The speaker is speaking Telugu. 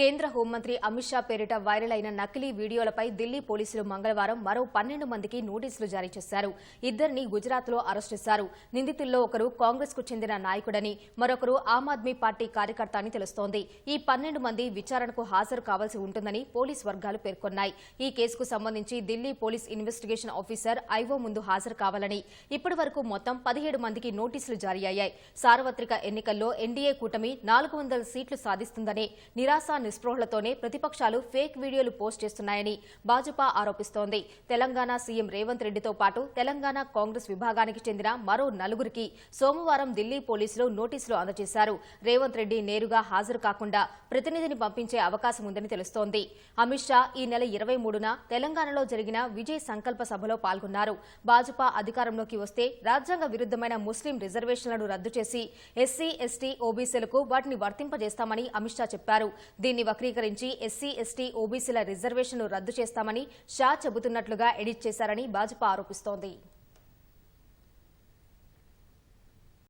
కేంద్ర హోంమంత్రి అమిత్ షా పేరిట వైరల్ అయిన నకిలీ వీడియోలపై ఢిల్లీ పోలీసులు మంగళవారం మరో పన్నెండు మందికి నోటీసులు జారీ చేశారు. ఇద్దరిని గుజరాత్లో అరెస్ట్ చేశారు. నిందితుల్లో ఒకరు కాంగ్రెస్కు చెందిన నాయకుడని మరొకరు ఆమ్ ఆద్మీ పార్టీ కార్యకర్త అని తెలుస్తోంది. ఈ పన్నెండు మంది విచారణకు హాజరు కావాల్సి ఉంటుందని పోలీస్ వర్గాలు పేర్కొన్నాయి. ఈ కేసుకు సంబంధించి Delhi police investigation officer IO ముందు హాజరు కావాలని ఇప్పటి వరకు మొత్తం పదిహేడు మందికి నోటీసులు జారీ అయ్యాయి. సార్వత్రిక ఎన్నికల్లో ఎన్డీఏ కూటమి నాలుగు వందల సీట్లు సాధిస్తుందనే నిరాశ నిస్పృహలతోనే ప్రతిపక్షాలు ఫేక్ వీడియోలు పోస్ట్ చేస్తున్నాయని భాజపా ఆరోపిస్తోంది. తెలంగాణ సీఎం రేవంత్ రెడ్డితో పాటు తెలంగాణ కాంగ్రెస్ విభాగానికి చెందిన మరో నలుగురికి సోమవారం ఢిల్లీ పోలీసులు నోటీసులు అందజేశారు. రేవంత్ రెడ్డి నేరుగా హాజరు కాకుండా ప్రతినిధిని పంపించే అవకాశం ఉందని తెలుస్తోంది. అమిత్ షా ఈ నెల ఇరవై మూడున తెలంగాణలో జరిగిన విజయ్ సంకల్ప సభలో పాల్గొన్నారు. భాజపా అధికారంలోకి వస్తే రాజ్యాంగ విరుద్దమైన ముస్లిం రిజర్వేషన్లను రద్దు చేసి ఎస్సీ ఎస్టీ ఓబీసీలకు వాటిని వర్తింపజేస్తామని అమిత్ షా చెప్పారు. దీన్ని వక్రీకరించి ఎస్సీ ఎస్టీ ఓబీసీల రిజర్వేషన్లు రద్దు చేస్తామని షా చెబుతున్నట్లుగా ఎడిట్ చేశారని భాజపా ఆరోపిస్తోంది.